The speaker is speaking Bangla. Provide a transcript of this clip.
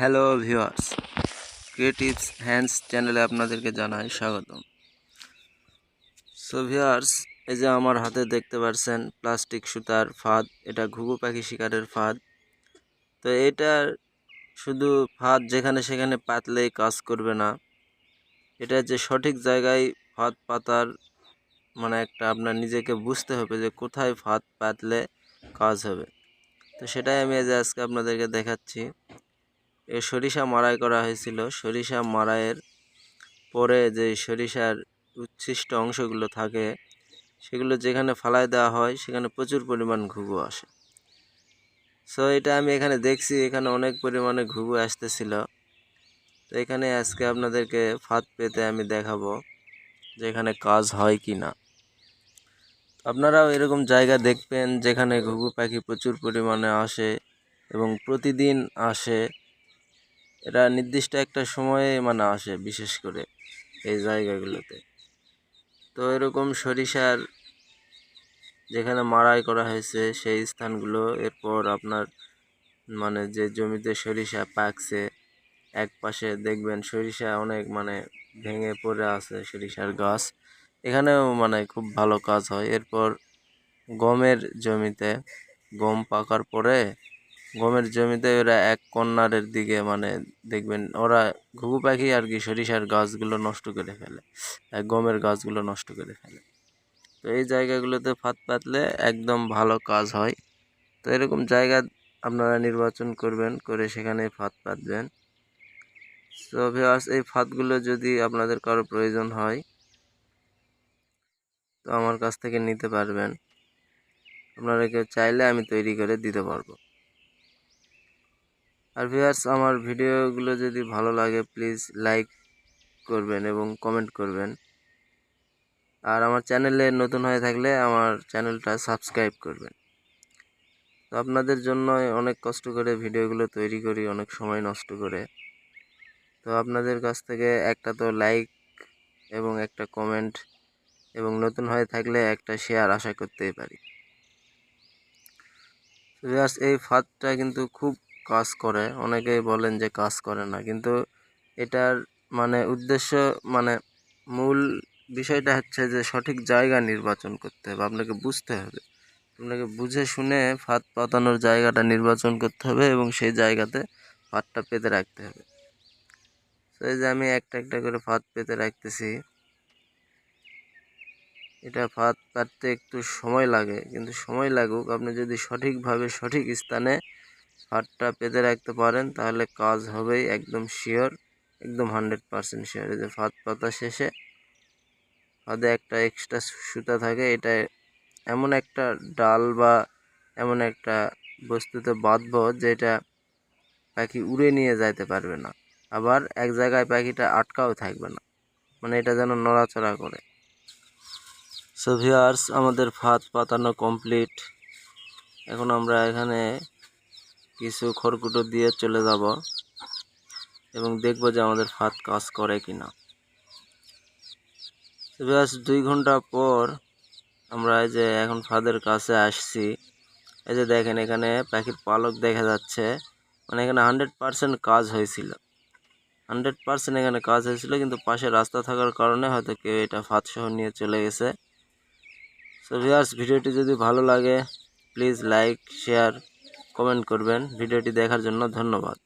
হ্যালো ভিউয়ার্স, ক্রিয়েটিভস হ্যান্ডস চ্যানেলে আপনাদেরকে জানাই স্বাগতম। সো ভিউয়ার্স, এই যে আমার হাতে দেখতে পাচ্ছেন প্লাস্টিক সুতার ফাঁদ, এটা ঘুঘু পাখি শিকারের ফাঁদ। তো এটার শুধু ফাঁদ যেখানে সেখানে পাতলেই কাজ করবে না। এটা যে সঠিক জায়গায় ফাঁদ পাতার মানে একটা আপনার নিজেকে বুঝতে হবে যে কোথায় ফাঁদ পাতলে কাজ হবে। তো সেটাই আমি আজ আজকে আপনাদেরকে দেখাচ্ছি। সরিষা মারাই করা হয়েছিল। সরিষা মাড়াইয়ের পরে যে সরিষার উচ্ছিষ্ট অংশগুলো থাকে, সেগুলো যেখানে ফালাই দেওয়া হয়, সেখানে প্রচুর পরিমাণ ঘুঘু আসে। সো এটা আমি এখানে দেখছি, এখানে অনেক পরিমাণে ঘুঘু আসতেছিল। তো এখানে আজকে আপনাদেরকে ফাঁদ পেতে আমি দেখাবো যে এখানে কাজ হয় কি না। আপনারাও এরকম জায়গা দেখবেন যেখানে ঘুঘু পাখি প্রচুর পরিমাণে আসে এবং প্রতিদিন আসে। এরা নির্দিষ্ট একটা সময়ে মানে আসে বিশেষ করে এই জায়গাগুলোতে। তো এরকম সরিষার যেখানে মাড়াই করা হয়েছে, সেই স্থানগুলো এরপর আপনার মানে যে জমিতে সরিষা পাকছে, এক পাশে দেখবেন সরিষা অনেক মানে ভেঙে পড়ে আছে, সরিষার গাছ। এখানেও মানে খুব ভালো কাজ হয়। এরপর গমের জমিতে গম পাকার পরে গমের জমিতে ওরা এক কর্নারের দিকে মানে দেখবেন ওরা ঘুঘু পাখি আর কি সরিষার গাছগুলো নষ্ট করে ফেলে গমের গাছগুলো নষ্ট করে ফেলে। তো এই জায়গাগুলোতে ফাঁদ পাতলে একদম ভালো কাজ হয়। তো এরকম জায়গা আপনারা নির্বাচন করবেন, করে সেখানে ফাঁদ পাতবেন। তো ভিওয়ার্স এই ফাঁদগুলো যদি আপনাদের কারও প্রয়োজন হয়, তো আমার কাছ থেকে নিতে পারবেন। আপনারা কেউ চাইলে আমি তৈরি করে দিতে পারব। আর ভিউয়ার্স আমার ভিডিওগুলো যদি ভালো লাগে প্লিজ লাইক করবেন এবং কমেন্ট করবেন। আর আমার চ্যানেলে নতুন হয়ে থাকলে আমার চ্যানেলটা সাবস্ক্রাইব করবেন। তো আপনাদের জন্য অনেক কষ্ট করে ভিডিওগুলো তৈরি করি, অনেক সময় নষ্ট করে। তো আপনাদের কাছ থেকে একটা তো লাইক এবং একটা কমেন্ট এবং নতুন হয়ে থাকলে একটা শেয়ার আশা করতেই পারি। এই ফাঁদটা কিন্তু খুব কাজ করে, অনেকেই বলেন যে কাজ করে না। কিন্তু এটার মানে উদ্দেশ্য মানে মূল বিষয়টা হচ্ছে যে সঠিক জায়গা নির্বাচন করতে হবে। আপনাকে বুঝতে হবে। আপনাকে বুঝে শুনে ফাঁদ পাতানোর জায়গাটা নির্বাচন করতে হবে এবং সেই জায়গাতে ফাঁদটা পেতে রাখতে হবে। তো এই যে আমি একটা একটা করে ফাঁদ পেতে রাখতেছি। এটা ফাঁদ পাততে একটু সময় লাগে, কিন্তু সময় লাগুক। আপনি যদি সঠিকভাবে সঠিক স্থানে ফাঁদটা পেতে রাখতে পারেন, তাহলে কাজ হবেই একদম শিওর একদম হান্ড্রেড পারসেন্ট শিওর এই যে ফাঁদ পাতা শেষে ফাঁদে একটা এক্সট্রা সুতা থাকে, এটা এমন একটা ডাল বা এমন একটা বস্তুতে বাঁধব যেটা পাখি উড়ে নিয়ে যাইতে পারবে না। আবার এক জায়গায় পাখিটা আটকাও থাকবে না মানে এটা যেন নড়াচড়া করে। সো ভিউয়ার্স আমাদের ফাঁদ পাতানো কমপ্লিট এখন আমরা এখানে কিছু খড়কুটো দিয়ে চলে যাব এবং দেখব যে আমাদের ফাঁদ কাজ করে কি না ভিউয়ার্স দুই ঘণ্টা পর আমরা এই যে এখন ফাঁদের কাছে আসছি। এই যে দেখেন, এখানে পাখির পালক দেখা যাচ্ছে। মানে এখানে হান্ড্রেড পারসেন্ট কাজ হয়েছিল। হান্ড্রেড পারসেন্ট এখানে কাজ হয়েছিল, কিন্তু পাশে রাস্তা থাকার কারণে হয়তো কেউ এটা ফাঁদসহ নিয়ে চলে গেছে। সো ভিউয়ার্স ভিডিওটি যদি ভালো লাগে, প্লিজ লাইক, শেয়ার কমেন্ট করবেন। ভিডিওটি দেখার জন্য ধন্যবাদ।